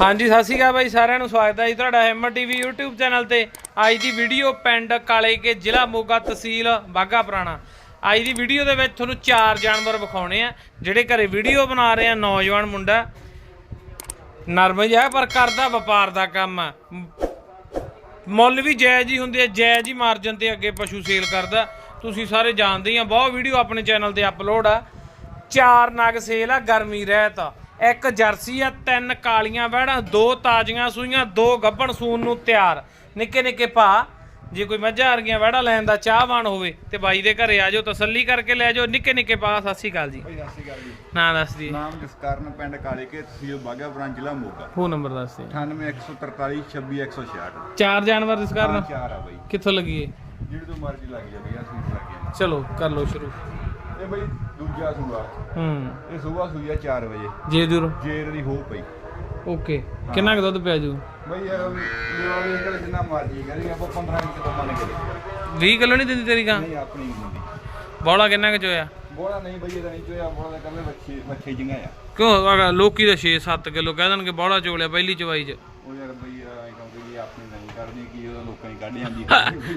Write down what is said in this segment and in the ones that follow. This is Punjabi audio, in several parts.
ਹਾਂਜੀ, ਸਤਿ ਸ਼੍ਰੀ ਅਕਾਲ ਬਾਈ, ਸਾਰਿਆਂ ਨੂੰ ਸਵਾਗਤ ਹੈ ਜੀ ਤੁਹਾਡਾ ਹਿੰਮਤ ਟੀਵੀ YouTube ਚੈਨਲ ਤੇ। ਅੱਜ ਦੀ ਵੀਡੀਓ ਪਿੰਡ ਕਾਲੇ ਕੇ ਜ਼ਿਲ੍ਹਾ ਮੋਗਾ ਤਹਿਸੀਲ ਬਾਗਾ ਪੁਰਾਣਾ। ਅੱਜ ਦੀ ਵੀਡੀਓ ਦੇ ਵਿੱਚ ਤੁਹਾਨੂੰ ਚਾਰ ਜਾਨਵਰ ਵਿਖਾਉਣੇ ਆ, ਜਿਹੜੇ ਘਰੇ ਵੀਡੀਓ ਬਣਾ ਰਹੇ ਆ, ਨੌਜਵਾਨ ਮੁੰਡਾ। ਨਰਮ ਜਿਹਾ, ਪਰ ਕਰਦਾ ਵਪਾਰ ਦਾ ਕੰਮ। ਆ ਮੁੱਲ ਵੀ ਜਾਇਜ਼ ਹੀ ਹੁੰਦੇ ਆ, ਜਾਇਜ਼ ਹੀ ਮਾਰਜਨ ਤੇ ਅੱਗੇ ਪਸ਼ੂ ਸੇਲ ਕਰਦਾ। ਤੁਸੀਂ ਸਾਰੇ ਜਾਣਦੇ ਹੀ ਆ, ਬਹੁਤ ਵੀਡੀਓ ਆਪਣੇ ਚੈਨਲ ਤੇ ਅਪਲੋਡ ਆ। ਚਾਰ ਨਗ ਸੇਲ ਆ, ਗਰਮੀ ਰਹਿਤ। ਆ ਇੱਕ ਜਰਸੀ ਆ ਤਿੰਨ ਕਾਲੀਆਂ ਵਹਿੜਾਂ ਦੋ ਤਾਜ਼ੀਆਂ ਸੂਈਆਂ ਦੋ ਗੱਭਣ ਸੂਣ ਨੂੰ ਤਿਆਰ। ਨਿੱਕੇ ਨਿੱਕੇ ਭਾ ਜੇ ਕੋਈ ਮੱਝਾਂ ਵਰਗੀਆਂ ਵਹਿੜਾ ਲੈਣ ਦਾ ਚਾਹਵਾਨ ਹੋਵੇ ਤੇ ਬਾਈ ਦੇ ਘਰੇ ਆ ਜਾਓ ਤਸੱਲੀ ਕਰਕੇ ਲੈ ਜਾਓ। ਨਿੱਕੇ ਨਿੱਕੇ ਭਾ ਸਤਿ ਸ਼੍ਰੀ ਅਕਾਲ ਜੀ। ਭਾਈ ਸਤਿ ਸ਼੍ਰੀ ਅਕਾਲ ਜੀ। ਨਾਂ ਦੱਸ ਦੀ। ਨਾਮ ਜਸਕਰਨ ਪਿੰਡ ਕਾਲੇ ਕੇ ਤਹਿਸੀਲ ਜ਼ਿਲ੍ਹਾ ਮੋਗਾ। ਫੋਨ ਨੰਬਰ ਦੱਸ ਦੀ। 98143 26166 ਚਾਰ ਜਾਨਵਰ ਇਸ ਕਾਰਨ? ਚਾਰ ਆ ਬਾਈ। ਕਿੱਥੋਂ ਲੱਗੀਏ ਜਿਹੜੇ ਤੋਂ ਮਰਜ਼ੀ ਲੱਗ ਜਾ ਬਈ ਆ ਸੂਟ ਲੱਗ ਚਲੋ ਕਰ ਲਓ ਸ਼ੁਰੂ। ਇਹ ਬਈ ਦੂਜਾ ਸੂਆ। ਹੂੰ। ਇਹ ਸੂਆ ਸੂਈ ਆ 4 ਵਜੇ। ਜੇ ਦੂਰ ਜੇਰ ਦੀ ਹੋ ਪਈ। ਓਕੇ। ਕਿੰਨਾ ਕੁ ਦੁੱਧ ਪਿਆ ਜੂ? ਬਈ ਮੇਰਾ ਵੀ ਅੰਕਲ ਜਿੰਨਾ ਮਰਜ਼ੀ ਕਰੀ ਆਪਾਂ 15 ਮਿੰਟ ਤੋਂ ਮੰਨ ਕੇ 20 ਕਿਲੋ ਨਹੀਂ ਦਿੰਦੀ ਤੇਰੀ ਗਾਂ? ਨਹੀਂ ਆਪਣੀ ਨਹੀਂ ਹੁੰਦੀ ਬੋਲਾ ਕਿੰਨਾ ਕੁ ਚੋਇਆ? ਬੋਲਾ ਨਹੀਂ ਬਈ ਇਹਦਾ ਨਹੀਂ ਚੋਇਆ ਬੋਲਾ ਦਾ ਕਹਿੰਦੇ ਬੱਚੇ ਬੱਚੇ ਜਿੰਗਾ ਆ। ਕਿਉਂ? ਅਗਰ ਲੋਕੀ ਦਾ 6-7 ਕਿਲੋ ਕਹਿ ਦੇਣਗੇ ਬੋਲਾ ਚੋਲਿਆ ਪਹਿਲੀ ਚਵਾਈ ਚ। ਉਹ ਯਾਰ ਬਈ ਆ ਕਿਉਂਕਿ ਇਹ ਆਪਣੀ ਨਹੀਂ ਕਰਦੀ ਕੀ ਉਹ ਲੋਕਾਂ ਹੀ ਕੱਢ ਜਾਂਦੀ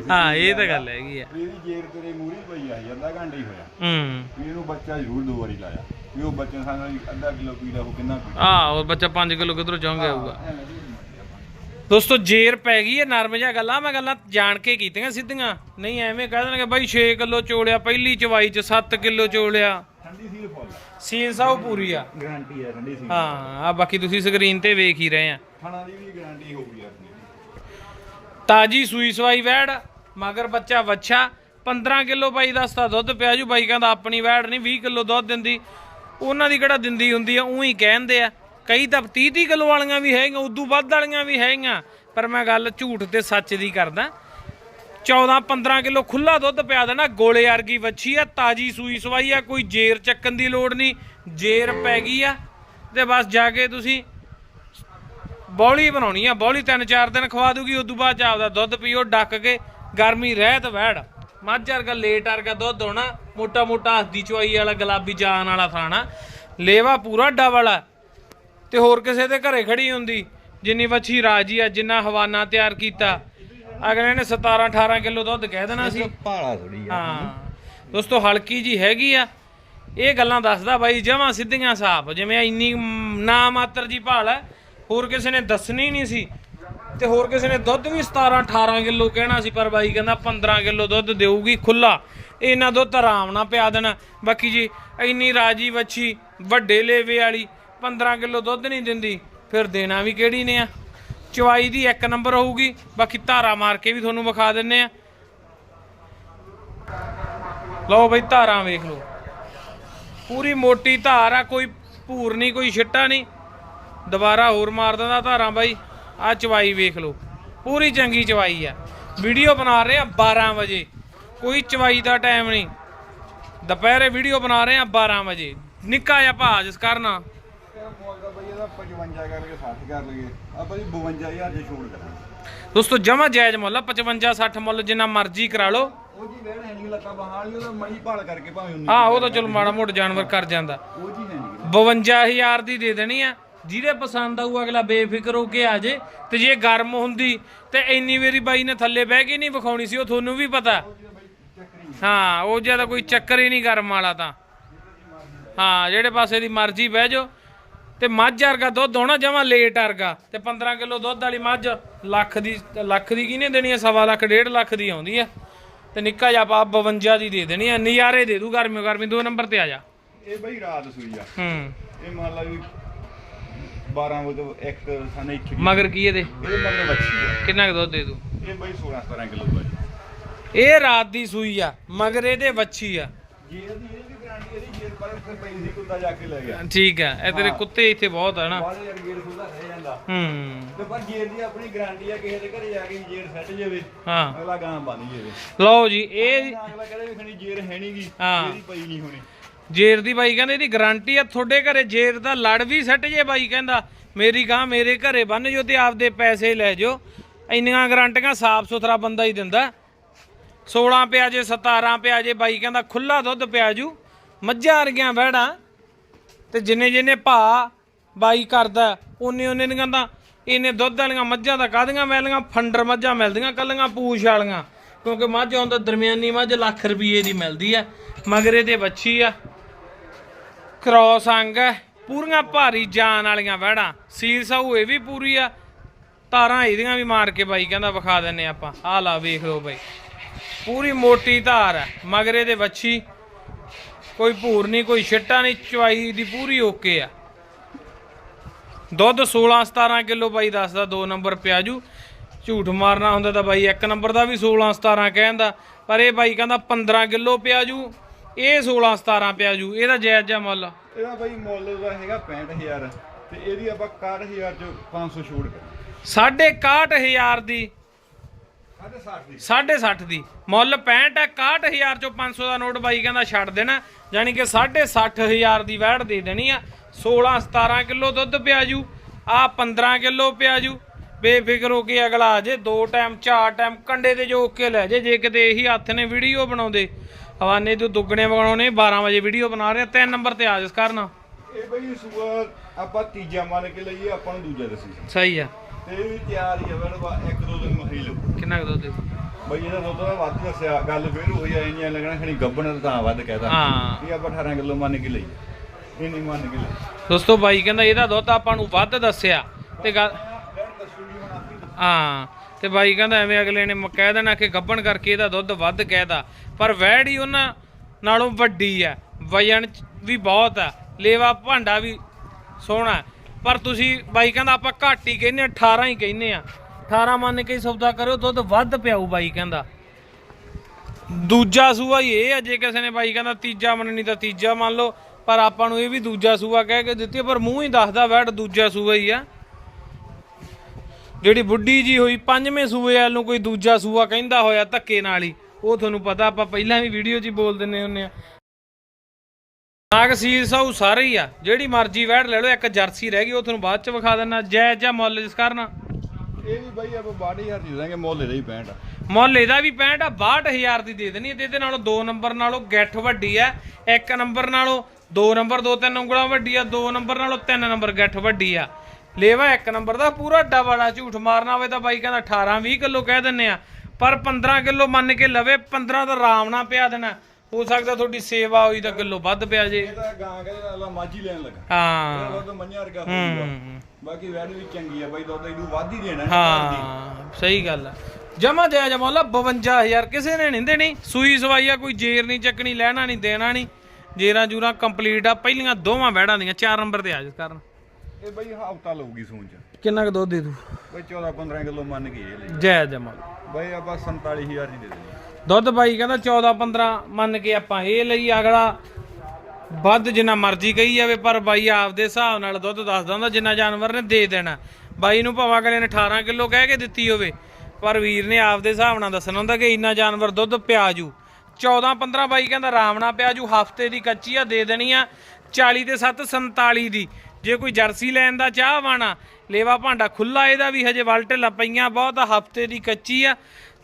ਹਾਂ ਇਹ ਤਾਂ ਗੱਲ ਹੈਗੀ ਆ। ਇਹਦੀ ਜੇਰ ਤੇਰੇ ਮੂਰੀ ਪਈ ਆ ਅੱਧਾ ਘੰਟਾ ਹੀ ਹੋਇਆ। ਹੂੰ। ਵੀ ਇਹਨੂੰ ਬੱਚਾ ਜ਼ਰੂਰ ਦੋ ਵਾਰੀ ਲਾਇਆ। ਵੀ ਉਹ ਬੱਚੇ ਸਾਨੂੰ ਅੱਧਾ ਕਿਲੋ ਪੀ ਲਾ ਉਹ ਕਿੰਨਾ ਪੀ ਆ ਉਹ ਬੱਚਾ 5 ਕਿਲੋ ਕਿਧਰੋਂ ਚਾਹੁੰਗੇ ਆਊਗਾ। ਦੋਸਤੋ ਜੇਰ ਪੈ ਗਈ ਹੈ ਨਰਮ ਜਿਹਾ ਗੱਲਾਂ ਮੈਂ ਗੱਲਾਂ ਜਾਣ ਕੇ ਕੀਤੀਆਂ ਸਿੱਧੀਆਂ। ਨਹੀਂ ਐਵੇਂ ਕਹਿ ਦੇਣਗੇ ਬਾਈ 6 ਕਿਲੋ ਚੋਲਿਆ ਪਹਿਲੀ ਚਵਾਈ ਚ 7 ਕਿਲੋ ਚੋਲਿਆ। ਠੰਡੀ ਸੀਲ ਫੁੱਲ ਸੀਨ ਸਾਉ ਪੂਰੀ ਆ। ਗਾਰੰਟੀ ਹੈ ਠੰਡੀ ਸੀਲ। ਹਾਂ ਆ ਬਾਕੀ ਤੁਸੀਂ ਸਕਰੀਨ ਤੇ ਵੇਖ ਹੀ ਰਹੇ ਆ। ਖਾਣਾ ਦੀ ਵੀ ਗਾਰੰਟੀ ਹੋਊਗੀ ਆਪਣੀ। ਤਾਜੀ ਸੂਈ ਸਵਾਈ ਵੈੜ, ਮਗਰ ਬੱਚਾ ਵੱਛਾ 15 ਕਿਲੋ ਬਾਈ ਦੱਸਦਾ ਦੁੱਧ ਪਿਆ ਜੂ, ਬਾਈ ਕਹਿੰਦਾ ਆਪਣੀ ਵੈੜ ਨਹੀਂ 20 ਕਿਲੋ ਦੁੱਧ ਦਿੰਦੀ। ਉਹਨਾਂ ਦੀ ਕਿਹੜਾ ਦਿੰਦੀ ਹੁੰਦੀ ਆ, ਉਹੀ ਕਹਿੰਦੇ ਆ। ਕਈ ਤਾਂ 30 30 ਕਿਲੋ ਵਾਲੀਆਂ ਵੀ ਹੈਗੀਆਂ, ਉਦੋਂ ਵੱਧ ਵਾਲੀਆਂ ਵੀ ਹੈਗੀਆਂ, ਪਰ ਮੈਂ ਗੱਲ ਝੂਠ ਤੇ ਸੱਚ ਦੀ ਕਰਦਾ। 14 15 ਕਿਲੋ ਖੁੱਲਾ ਦੁੱਧ ਪਿਆ ਦੇਣਾ, ਗੋਲੇ ਵਰਗੀ ਵੱਛੀ ਆ, ਤਾਜੀ ਸੂਈ ਸਵਾਈ ਆ, ਕੋਈ ਜੇਰ ਚੱਕਣ ਦੀ ਲੋੜ ਨਹੀਂ, ਜੇਰ ਪੈ ਗਈ ਆ। ਤੇ ਬਸ ਜਾ ਕੇ ਤੁਸੀਂ ਬੌਲੀ ਬਣਾਉਣੀ ਆ ਬੌਲੀ ਤਿੰਨ ਚਾਰ ਦਿਨ ਖਵਾ ਦੂਗੀ ਉਦੋਂ ਬਾਅਦ ਚ ਆਪਦਾ ਦੁੱਧ ਪੀਓ ਡੱਕ ਕੇ ਗਰਮੀ ਰਹਿਤ ਵਹਿੜ ਮੱਝ ਵਰਗਾ ਲੇਟ ਵਰਗਾ ਦੁੱਧ ਹੋਣਾ ਮੋਟਾ ਮੋਟਾ ਹੱਦੀ ਚਵਾਈ ਵਾਲਾ ਗੁਲਾਬੀ ਜਾਨ ਵਾਲਾ ਥਾਣਾ। ਲੇਵਾ ਪੂਰਾ ਡਬਲ ਆ ਤੇ ਹੋਰ ਕਿਸੇ ਦੇ ਘਰੇ ਖੜੀ ਹੁੰਦੀ ਜਿੰਨੀ ਵੱਛੀ ਰਾਜੀ ਆ ਜਿੰਨਾ ਹਵਾਨਾ ਤਿਆਰ ਕੀਤਾ। ਅਗਲੇ ਨੇ 17 18 ਕਿਲੋ ਦੁੱਧ ਕਹਿ ਦੇਣਾ ਸੀ। ਭਾਲਾ ਥੋੜੀ ਹਾਂ। ਦੋਸਤੋ ਹਲਕੀ ਜੀ ਹੈਗੀ ਆ। ਇਹ ਗੱਲਾਂ ਦੱਸਦਾ ਬਾਈ ਜਮਾਂ ਸਿੱਧੀਆਂ ਸਾਫ਼ ਜਿਵੇਂ ਇੰਨੀ ਨਾ ਮਾਤਰ ਜੀ ਭਾਲ ਹੈ ਹੋਰ ਕਿਸੇ ਨੇ ਦੱਸਣੀ ਨਹੀਂ ਸੀ। ਤੇ ਹੋਰ ਕਿਸੇ ਨੇ ਦੁੱਧ ਵੀ 17 18 ਕਿਲੋ ਕਹਿਣਾ ਸੀ, ਪਰ ਬਾਈ ਕਹਿੰਦਾ 15 ਕਿਲੋ ਦੁੱਧ ਦੇਊਗੀ ਖੁੱਲਾ ਇਹਨਾਂ ਦੁੱਧ ਆਰਾਮ ਨਾਲ ਪਿਆ ਦੇਣਾ। ਬਾਕੀ ਜੀ, ਇੰਨੀ ਰਾਜੀ ਵੱਛੀ ਵੱਡੇ ਲੇਵੇ ਵਾਲੀ 15 ਕਿਲੋ ਦੁੱਧ ਨਹੀਂ ਦਿੰਦੀ। ਫਿਰ ਦੇਣਾ ਵੀ ਕਿਹੜੀ ਨੇ ਆ? ਚਵਾਈ ਦੀ ਇੱਕ ਨੰਬਰ ਹੋਊਗੀ। ਬਾਕੀ ਧਾਰਾ ਮਾਰ ਕੇ ਵੀ ਤੁਹਾਨੂੰ ਵਿਖਾ ਦਿੰਨੇ ਆ। ਲਓ ਬਈ, ਧਾਰਾਂ ਵੇਖ ਲਓ। ਪੂਰੀ ਮੋਟੀ ਧਾਰ ਆ, ਕੋਈ ਭੂਰ ਨਹੀਂ, ਕੋਈ ਛਿੱਟਾ ਨਹੀਂ। ਦੁਬਾਰਾ ਹੋਰ ਮਾਰ ਦਿੰਦਾ ਧਾਰਾਂ ਬਾਈ। ਆ ਚਵਾਈ ਵੇਖ ਲਓ। ਪੂਰੀ ਚੰਗੀ ਚਵਾਈ ਆ। ਵੀਡੀਓ ਬਣਾ ਰਹੇ ਆ 12 ਵਜੇ। ਕੋਈ ਚਵਾਈ ਦਾ ਟਾਈਮ ਨਹੀਂ। ਦੁਪਹਿਰੇ ਵੀਡੀਓ ਬਣਾ ਰਹੇ ਆ 12 ਵਜੇ। ਨਿੱਕਾ ਜਿਹਾ ਭਾਅ ਜਿਸ ਕਰਨਾ ਦੋਸਤੋ, ਜਮਾ ਜਾਇਜ਼ ਮੁੱਲ ਆ। 55 60 ਮੁੱਲ ਜਿੰਨਾ ਮਰਜ਼ੀ ਕਰਾ ਲਓ। ਉਹ ਜੀ ਵੇੜ ਹੈ ਨਹੀਂ ਲੱਗਾ ਬਹਾਲੀ ਉਹਦਾ ਮਣੀ ਭਾਲ ਕਰਕੇ ਭਾਵੇਂ ਉਨੀ ਹਾਂ ਉਹ ਤਾਂ ਚਲੋ ਮਾੜਾ ਮੋਟਾ ਜਾਨਵਰ ਕਰ ਜਾਂਦਾ। ਉਹ ਜੀ ਹੈ ਨਹੀਂ 52000 ਦੀ ਦੇ ਦੇਣੀ ਆ। ਜਿਹਦੇ ਪਸੰਦ ਆਊ ਅਗਲਾ ਬੇਫਿਕਰ ਹੋ ਕੇ ਆ ਜੇ ਤੇ ਜੇ ਗਰਮ ਹੁੰਦੀ ਤੇ ਇੰਨੀ ਵਾਰੀ ਬਾਈ ਨੇ ਥੱਲੇ ਬਹਿ ਕੇ ਨਹੀਂ ਵਿਖਾਉਣੀ ਸੀ ਉਹ ਤੁਹਾਨੂੰ ਵੀ ਪਤਾ। ਹਾਂ ਉਹ ਜ਼ਿਆਦਾ ਕੋਈ ਚੱਕਰ ਹੀ ਨਹੀਂ ਗਰਮ ਵਾਲਾ ਤਾਂ। ਹਾਂ ਜਿਹੜੇ ਪਾਸੇ ਦੀ ਮਰਜ਼ੀ ਬਹਿ ਜਾਓ। ਤੇ ਮੱਝ ਵਰਗਾ ਦੁੱਧ ਹੋਣਾ ਜਮਾ ਲੇਟ ਵਰਗਾ। ਤੇ 15 ਕਿਲੋ ਦੁੱਧ ਵਾਲੀ ਮੱਝ ਲੱਖ ਦੀ ਲੱਖ ਦੀ ਕਿਹਨੇ ਦੇਣੀ ਆ? ਸਵਾ ਲੱਖ ਡੇਢ ਲੱਖ ਦੀ ਆਉਂਦੀ ਆ। ਤੇ ਨਿੱਕਾ ਜਿਹਾ ਪਾ 52 ਦੀ ਦੇ ਦੇਣੀ ਆ ਨਜ਼ਾਰੇ ਦੇ ਦੂ ਗਰਮੀ ਗਰਮੀ ਦੋ ਨੰਬਰ ਤੇ ਆ ਜਾ। ਇਹ ਬਈ ਰਾਤ ਸੂਈ ਆ। ਹੂੰ। ਇਹ ਮੰਨ ਲਾ ਵੀ 12 ਵਜੇ ਤੋਂ ਇੱਕ ਸਾਨੇ ਇੱਥੇ ਮਗਰ ਕੀ ਇਹਦੇ? ਇਹਦੇ ਮਗਰ ਵੱਛੀ ਆ। ਕਿੰਨਾ ਕੁ ਦੁੱਧ ਦੇ ਦੂ ਇਹ ਬਈ 16 17 ਕਿਲੋ ਦਾ ਇਹ ਰਾਤ ਦੀ ਸੂਈ ਆ ਮਗਰ ਇਹਦੇ ਵੱਛੀ ਆ। ਜੇ ਇਹਦੀ ਇਹ ਵੀ ਗਾਰੰਟੀ ਇਹਦੀ ਜੇਰ ਪਰ ਫਿਰ ਪਈ ਸੀ ਕੁੱਤਾ ਜਾ ਕੇ ਲੈ ਗਿਆ। ਠੀਕ ਆ ਇਹ ਤੇਰੇ ਕੁੱਤੇ ਇੱਥੇ ਬਹੁਤ ਆ ਨਾ। ਬਾਅਦ ਯਾਰ ਗੇਰ ਖੁੱਲਾ ਰਹਿ ਜਾਂਦਾ। ਹੂੰ। ਤੇ ਪਰ ਜੇਰ ਦੀ ਆਪਣੀ ਗਾਰੰਟੀ ਆ ਕਿਸੇ ਦੇ ਘਰੇ ਜਾ ਕੇ ਜੇਰ ਸੱਟ ਜਾਵੇ ਹਾਂ। ਅਗਲਾ ਗਾਂ ਬੰਨ ਜਾਵੇ। ਲਓ ਜੀ ਇਹ ਅਗਲਾ ਕਹਿੰਦਾ ਵੀ ਖਣੀ ਜੇਰ ਹੈ ਨਹੀਂਗੀ ਹਾਂ। ਇਹਦੀ ਪਈ ਨਹੀਂ ਹੋਣੀ। ਜੇਰ ਦੀ ਬਾਈ ਕਹਿੰਦੇ ਇਹਦੀ ਗਾਰੰਟੀ ਆ, ਤੁਹਾਡੇ ਘਰੇ ਜੇਰ ਦਾ ਲੜ ਵੀ ਸੱਟ ਜੇ ਬਾਈ ਕਹਿੰਦਾ। ਮੇਰੀ ਗਾਂ ਮੇਰੇ ਘਰੇ ਬੰਨ ਜੋ ਤੇ ਆਪਦੇ ਪੈਸੇ ਲੈ ਜਾਓ ਇੰਨੀਆਂ ਗਾਰੰਟੀਆਂ ਸਾਫ਼ ਸੁਥਰਾ ਬੰਦਾ ਹੀ ਦਿੰਦਾ। 16 ਪਿਆ ਜੇ 17 ਪਿਆ ਜੇ, ਬਾਈ ਕਹਿੰਦਾ ਖੁੱਲਾ ਦੁੱਧ ਪਿਆ ਜੂ। ਮੱਝਾਂ ਵਰਗੀਆਂ ਵਹਿੜਾਂ। ਤੇ ਜਿੰਨੇ ਜਿੰਨੇ ਭਾ ਬਾਈ ਕਰਦਾ ਉਹਨੇ ਉਹਨੇ ਨਹੀਂ ਕਹਿੰਦਾ। ਇਹਨੇ ਦੁੱਧ ਵਾਲੀਆਂ ਮੱਝਾਂ ਤਾਂ ਕਾਹਦੀਆਂ ਮਿਲਦੀਆਂ ਫੰਡਰ ਮੱਝਾਂ ਮਿਲਦੀਆਂ, ਕੱਲੀਆਂ ਪੂਛ ਵਾਲੀਆਂ। ਕਿਉਂਕਿ ਮੱਝ ਆਉਂਦਾ, ਦਰਮਿਆਨੀ ਮੱਝ ਲੱਖ ਰੁਪਏ ਦੀ ਮਿਲਦੀ ਆ। ਮਗਰੇ ਇਹਦੇ ਬੱਚੀ ਆ। ਕ੍ਰੋਸ ਅੰਗ ਹੈ, ਪੂਰੀਆਂ ਭਾਰੀ ਜਾਨ ਵਾਲੀਆਂ ਵਹਿੜਾਂ। ਸੀਰ ਸਾਊ ਇਹ ਵੀ ਪੂਰੀ ਆ। ਤਾਰਾਂ ਇਹਦੀਆਂ ਵੀ ਮਾਰ ਕੇ ਬਾਈ ਕਹਿੰਦਾ ਵਿਖਾ ਦਿੰਨੇ ਆਪਾਂ। ਆਹ ਲਾ, ਵੇਖ ਲਓ ਬਾਈ। ਪੂਰੀ ਮੋਟੀ ਧਾਰ ਹੈ, ਮਗਰੇ ਦੇ ਵੱਛੀ। ਕੋਈ ਭੂਰ ਨਹੀਂ, ਕੋਈ ਛਿੱਟਾ ਨਹੀਂ ਚਵਾਈ ਦੀ ਪੂਰੀ ਓਕੇ ਆ। ਦੁੱਧ 16 17 ਕਿਲੋ ਬਾਈ ਦੱਸਦਾ 2 ਨੰਬਰ ਪਿਆਜੂ। ਝੂਠ ਮਾਰਨਾ ਹੁੰਦਾ ਤਾਂ ਬਾਈ ਇੱਕ ਨੰਬਰ ਦਾ ਵੀ 16 17 ਕਹਿੰਦਾ। ਪਰ ਇਹ ਬਾਈ ਕਹਿੰਦਾ 15 ਕਿਲੋ ਪਿਆਜੂ। ਇਹ 16 17 ਪਿਆਜੂ ਇਹਦਾ ਜਾਇਜ਼ ਜਿਹਾ ਮੁੱਲ। ਇਹਦਾ ਬਾਈ ਮੁੱਲ ਦਾ ਹੈਗਾ 65000 ਤੇ ਇਹਦੀ ਆਪਾਂ 61000 ਚ 500 ਛੋੜ ਕਰਾਂਗੇ। ਸਾਢੇ 61000 ਦੀ। 60 ਦੀ। ਸਾਢੇ 60 ਦੀ। ਮੁੱਲ 65 ਹੈ 61000 ਚੋਂ 500 ਦਾ ਨੋਟ ਬਾਈ ਕਹਿੰਦਾ ਛੱਡ ਦੇਣਾ ਯਾਨੀ ਕਿ ਸਾਢੇ 60000 ਦੀ ਵੈੜ ਦੇ ਦੇਣੀ ਆ। 16 17 ਕਿਲੋ ਦੁੱਧ ਪਿਆਜੂ ਆ 15 ਕਿਲੋ ਪਿਆਜੂ ਬੇਫਿਕਰ ਹੋ ਕੇ ਅਗਲਾ ਆ ਜੇ ਦੋ ਟਾਈਮ ਚਾਰ ਟਾਈਮ ਕੰਡੇ ਤੇ ਜੋ ਕੇ ਲੈ ਜੇ ਜੇ ਕਿਤੇ ਇਹੀ ਹੱਥ ਨੇ ਵੀਡੀਓ ਬਣਾਉਂਦੇ। ਹਵਾਨੇ ਤੋਂ ਦੁੱਗਣੇ ਬਣਾਉਣੇ 12 ਵਜੇ ਵੀਡੀਓ ਬਣਾ ਰਹੇ ਆ ਤਿੰਨ ਨੰਬਰ ਤੇ ਆ ਜਿਸ ਕਰਨਾ। ਇਹ ਬਈ ਸੂਆ ਆਪਾਂ ਤੀਜਾ ਮੰਨ ਕੇ ਲਈਏ ਆਪਾਂ ਨੂੰ ਦੂਜਾ ਦੱਸੀ। ਸਹੀ ਆ। ਤੇ ਇਹ ਵੀ ਤਿਆਰ ਹੀ ਆ ਮੈਡਮ ਇੱਕ ਦੋ ਦਿਨ ਮਹੀ ਲੱਗੂ ਕਿੰਨਾ ਕੁ ਦੁੱਧ ਦੇ ਬਈ ਇਹਦਾ ਦੁੱਧ ਦਾ ਵੱਧ ਦੱਸਿਆ ਗੱਲ ਫੇਰ ਹੋਈ ਆ ਇੰਨੀਆਂ ਲੱਗਣਾ ਖਣੀ ਗੱਬਣ ਤਾਂ ਵੱਧ ਕਹਿਦਾ। ਹਾਂ। ਇਹ ਆਪਾਂ 18 ਕਿਲੋ ਮੰਨ ਕੇ ਲਈ ਇਹ ਨਹੀਂ ਮੰਨ ਕੇ ਲਈ ਦੋਸਤੋ ਬਾਈ ਕਹਿੰਦਾ ਇਹਦਾ ਦੁੱਧ ਆਪਾਂ ਨੂੰ ਵੱਧ ਦੱਸਿਆ। ਤੇ ਗੱਲ ਹਾਂ। ਤੇ ਬਾਈ ਕਹਿੰਦਾ ਐਵੇਂ ਅਗਲੇ ਨੇ ਕਹਿ ਦੇਣਾ ਕਿ ਗੱਬਣ ਕਰਕੇ ਇਹਦਾ ਦੁੱਧ ਵੱਧ ਕਹਿਦਾ। ਪਰ ਵੈੜ ਹੀ ਉਹਨਾਂ ਨਾਲੋਂ ਵੱਡੀ ਆ ਵਜਨ ਚ ਵੀ ਬਹੁਤ ਆ ਲੇਵਾ ਭਾਂਡਾ ਵੀ ਸੋਹਣਾ ਪਰ ਤੁਸੀਂ ਬਾਈ ਕਹਿੰਦਾ ਆਪਾਂ ਘੱਟ ਹੀ ਕਹਿੰਨੇ ਆ 18 ਹੀ ਕਹਿੰਨੇ ਆ। 18 ਮੰਨ ਕੇ ਹੀ ਸੌਦਾ ਕਰਿਓ, ਦੁੱਧ ਵੱਧ ਪਿਆਊ ਬਾਈ ਕਹਿੰਦਾ। ਦੂਜਾ ਸੂਆ ਹੀ ਇਹ ਆ ਜੇ ਕਿਸੇ ਨੇ ਬਾਈ ਕਹਿੰਦਾ ਤੀਜਾ ਮੰਨਣੀ ਤਾਂ ਤੀਜਾ ਮੰਨ ਲਓ। ਪਰ ਆਪਾਂ ਨੂੰ ਇਹ ਵੀ ਦੂਜਾ ਸੂਆ ਕਹਿ ਕੇ ਦਿੱਤੀ ਪਰ ਮੂੰਹ ਹੀ ਦੱਸਦਾ ਵੈਟ ਦੂਜਾ ਸੂਆ ਹੀ ਆ ਜਿਹੜੀ ਬੁੱਢੀ ਜੀ ਹੋਈ ਪੰਜਵੇਂ ਸੂਏ ਵਾਲ ਨੂੰ ਕੋਈ ਦੂਜਾ ਸੂਆ ਕਹਿੰਦਾ ਹੋਇਆ ਧੱਕੇ ਨਾਲ ਹੀ। ਉਹ ਤੁਹਾਨੂੰ ਪਤਾ ਆਪਾਂ ਪਹਿਲਾਂ ਵੀ ਵੀਡੀਓ 'ਚ ਹੀ ਬੋਲ ਦਿੰਨੇ ਹੁੰਨੇ ਆ ਨਾਗ ਸੀਰ ਸਾਊ ਸਾਰੇ ਹੀ ਆ। ਜਿਹੜੀ ਮਰਜ਼ੀ ਵੈੜ ਲੈ ਲਓ ਇੱਕ ਜਰਸੀ ਰਹਿ ਗਈ ਉਹ ਤੁਹਾਨੂੰ ਬਾਅਦ 'ਚ ਵਿਖਾ ਦਿੰਨਾ ਜੈ ਜੈ ਮੁੱਲ ਜਿਸ ਕਰਨਾ ਇਹ ਵੀ ਬਈ ਆਪਾਂ 62000 ਦੀ ਦੇ ਦਾਂਗੇ ਮੁੱਲ ਇਹਦਾ ਹੀ 65 ਆ। ਮੁੱਲ ਇਹਦਾ ਵੀ 65 ਆ 62000 ਦੀ ਦੇ ਦੇਣੀ ਇਹਦੇ ਨਾਲੋਂ ਦੋ ਨੰਬਰ ਨਾਲੋਂ ਗੱਠ ਵੱਡੀ ਆ ਇੱਕ ਨੰਬਰ ਨਾਲੋਂ ਦੋ ਨੰਬਰ ਦੋ ਤਿੰਨ ਉਂਗਲਾਂ ਵੱਡੀ ਆ ਦੋ ਨੰਬਰ ਨਾਲੋਂ ਤਿੰਨ ਨੰਬਰ ਗੱਠ ਵੱਡੀ ਆ। ਲੇਵਾ ਇੱਕ ਨੰਬਰ ਦਾ ਪੂਰਾ ਏਡਾ ਬੜਾ ਝੂਠ ਮਾਰਨਾ ਹੋਵੇ ਤਾਂ ਬਾਈ ਕਹਿੰਦਾ 18 20 ਕਿਲੋ ਕਹਿ ਦਿੰਨੇ ਆ। ਪਰ 15 ਕਿਲੋ ਮੰਨ ਕੇ ਲਵੇ 15 ਦਾ ਆਰਾਮ ਨਾਲ ਪਿਆ ਦੇਣਾ। ਹੋ ਸਕਦਾ ਤੁਹਾਡੀ ਸੇਵਾ ਹੋਈ ਤਾਂ ਕਿਲੋ ਵੱਧ ਪਿਆ ਜੇ। ਇਹ ਤਾਂ ਗਾਂ ਕਹਿੰਦੇ ਨਾਲ ਮਾਝੀ ਲੈਣ ਲੱਗਾ। ਹਾਂ। ਦੁੱਧ ਮੰਝਾਂ ਵਰਗਾ ਹੋਊਗਾ। ਹੂੰ। ਬਾਕੀ ਵੈੜ ਵੀ ਚੰਗੀ ਆ ਬਾਈ ਦੁੱਧ ਇਹਨੂੰ ਵੱਧ ਹੀ ਦੇਣਾ। ਹਾਂ ਸਹੀ ਗੱਲ ਆ। ਜਮਾ ਜਾਇਜ਼ ਮੌਲਾ 52000 ਕਿਸੇ ਨੇ ਨਹੀਂ ਦੇਣੀ। ਸੂਈ ਸਵਾਈ ਆ ਕੋਈ ਜੇਰ ਨਹੀਂ ਚੱਕਣੀ ਲੈਣਾ ਨਹੀਂ ਦੇਣਾ ਨਹੀਂ। ਜੇਰਾਂ ਜੂਰਾਂ ਕੰਪਲੀਟ ਆ ਪਹਿਲੀਆਂ ਦੋਵਾਂ ਵੈੜਾਂ ਦੀਆਂ ਚਾਰ ਨੰਬਰ ਤੇ ਆ ਜਿਸ ਕਾਰਨ। ਇਹ ਬਈ ਹਫਤਾ ਲਊਗੀ ਸੂਣ ਚ। ਕਿੰਨਾ ਕੁ ਦੁੱਧ ਦੇ ਦੂ ਬਈ 14 15 ਕਿਲੋ ਮੰਨ ਕੇ ਇਹ ਲਈ ਜਾਇਜ਼ ਜਮਾ ਬਈ ਆਪਾਂ 47000 ਦੀ ਦੇ ਦੇਣੀ ਦੁੱਧ ਬਾਈ ਕਹਿੰਦਾ 14 15 ਮੰਨ ਕੇ ਆਪਾਂ ਇਹ ਲਈ ਅਗਲਾ। ਵੱਧ ਜਿੰਨਾ ਮਰਜ਼ੀ ਕਹੀ ਜਾਵੇ ਪਰ ਬਾਈ ਆਪਦੇ ਹਿਸਾਬ ਨਾਲ ਦੁੱਧ ਦੱਸਦਾ ਹੁੰਦਾ ਜਿੰਨਾ ਜਾਨਵਰ ਨੇ ਦੇ ਦੇਣਾ। ਬਾਈ ਨੂੰ ਭਾਵੇਂ ਅਗਲੇ ਨੇ 18 ਕਿਲੋ ਕਹਿ ਕੇ ਦਿੱਤੀ ਹੋਵੇ। ਪਰ ਵੀਰ ਨੇ ਆਪਦੇ ਹਿਸਾਬ ਨਾਲ ਦੱਸਣਾ ਹੁੰਦਾ ਕਿ ਇੰਨਾ ਜਾਨਵਰ ਦੁੱਧ ਪਿਆਜੂ। 14 15 ਬਾਈ ਕਹਿੰਦਾ ਆਰਾਮ ਨਾਲ ਪਿਆਜੂ ਹਫ਼ਤੇ ਦੀ ਕੱਚੀ ਆ ਦੇ ਦੇਣੀ ਆ 40 ਤੇ 7 47 ਦੀ। ਜੇ ਕੋਈ ਜਰਸੀ ਲੈਣ ਦਾ ਚਾਹ ਵਾਣਾ, ਲੇਵਾ ਭਾਂਡਾ ਖੁੱਲਾ ਇਹਦਾ ਵੀ ਹਜੇ ਵਲਟ ਪਈਆਂ ਬਹੁਤ ਹਫ਼ਤੇ ਦੀ ਕੱਚੀ ਆ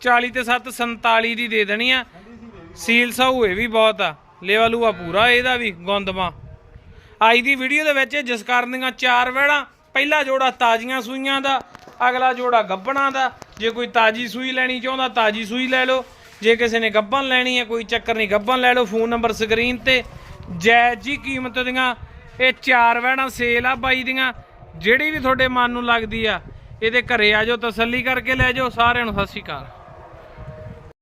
40 ਤੇ 7 47 ਦੀ ਦੇ ਦੇਣੀ ਆ। ਸੀਲ ਸਾਊ ਇਹ ਵੀ ਬਹੁਤ ਆ, ਲੇਵਾ ਲੂਆ ਪੂਰਾ ਇਹਦਾ ਵੀ, ਗੁੰਦਮਾ। ਅੱਜ ਦੀ ਵੀਡੀਓ ਦੇ ਵਿੱਚ ਜਿਸ ਕਾਰਨ ਦੀਆਂ ਚਾਰ ਵਹਿੜਾਂ, ਪਹਿਲਾ ਜੋੜਾ ਤਾਜ਼ੀਆਂ ਸੂਈਆਂ ਦਾ, ਅਗਲਾ ਜੋੜਾ ਗੱਬਣਾ ਦਾ, ਜੇ ਕੋਈ ਤਾਜੀ ਸੂਈ ਲੈਣੀ ਚਾਹੁੰਦਾ, ਤਾਜੀ ਸੂਈ ਲੈ ਲਓ। ਜੇ ਕਿਸੇ ਨੇ ਗੱਬਣ ਲੈਣੀ ਹੈ ਕੋਈ ਚੱਕਰ ਨਹੀਂ, ਗੱਬਣ ਲੈ ਲਓ, ਫੋਨ ਨੰਬਰ ਸਕਰੀਨ ਤੇ। ਜੈ ਜੀ ਕੀਮਤ ਦੀਆਂ ਇਹ ਚਾਰ ਵਹਿੜਾਂ ਸੇਲ ਆ ਬਾਈ ਦੀਆਂ, ਜਿਹੜੀ ਵੀ ਤੁਹਾਡੇ ਮਨ ਨੂੰ ਲੱਗਦੀ ਆ, ਇਹਦੇ ਘਰੇ ਆ ਜਾਓ, ਤਸੱਲੀ ਕਰਕੇ ਲੈ ਜਾਓ, ਸਾਰਿਆਂ ਨੂੰ ਸਤਿ ਸ਼੍ਰੀ ਅਕਾਲ।